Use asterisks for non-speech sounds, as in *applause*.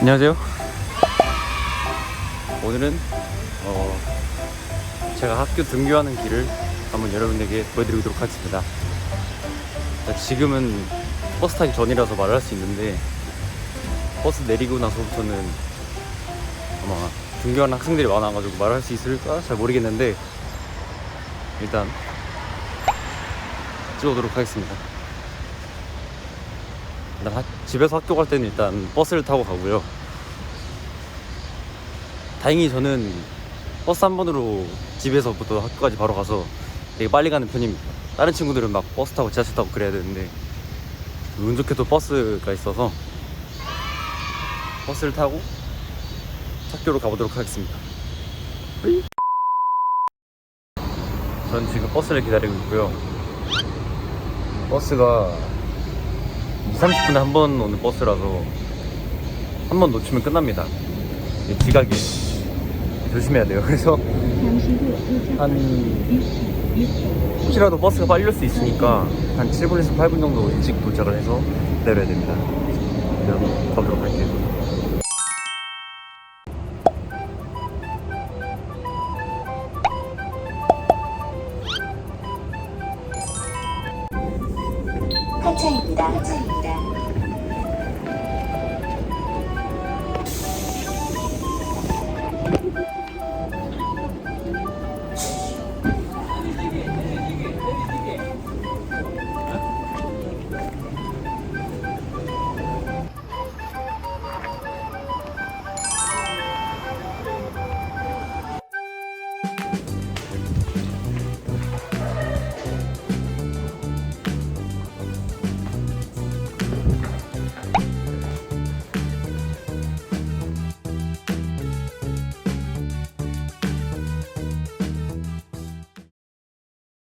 안녕하세요. 오늘은 어, 제가 학교 등교하는 길을 한번 여러분에게 보여드리도록 하겠습니다. 자, 지금은 버스 타기 전이라서 말을 할 수 있는데 버스 내리고 나서부터는 아마 등교하는 학생들이 많아가지고 말할 수 있을까 잘 모르겠는데 일단 찍어보도록 하겠습니다. 일단 하- 집에서 학교 갈 때는 일단 버스를 타고 가고요. 다행히 저는 버스 한 번으로 집에서부터 학교까지 바로 가서 되게 빨리 가는 편입니다. 다른 친구들은 막 버스 타고 지하철 타고 그래야 되는데 운 좋게도 버스가 있어서 버스를 타고 학교로 가보도록 하겠습니다. 전 지금 버스를 기다리고 있고요. 버스가 2, 30분에 한 번 오는 버스라서 한 번 놓치면 끝납니다. 지각이 조심해야 돼요. *laughs* 그래서 한 혹시라도 버스가 빨리 올 수 있으니까 한 7분에서 8분 정도 일찍 도착을 해서 내려야 됩니다. 그럼 가도록 할게요. 하차입니다. 하차입니다.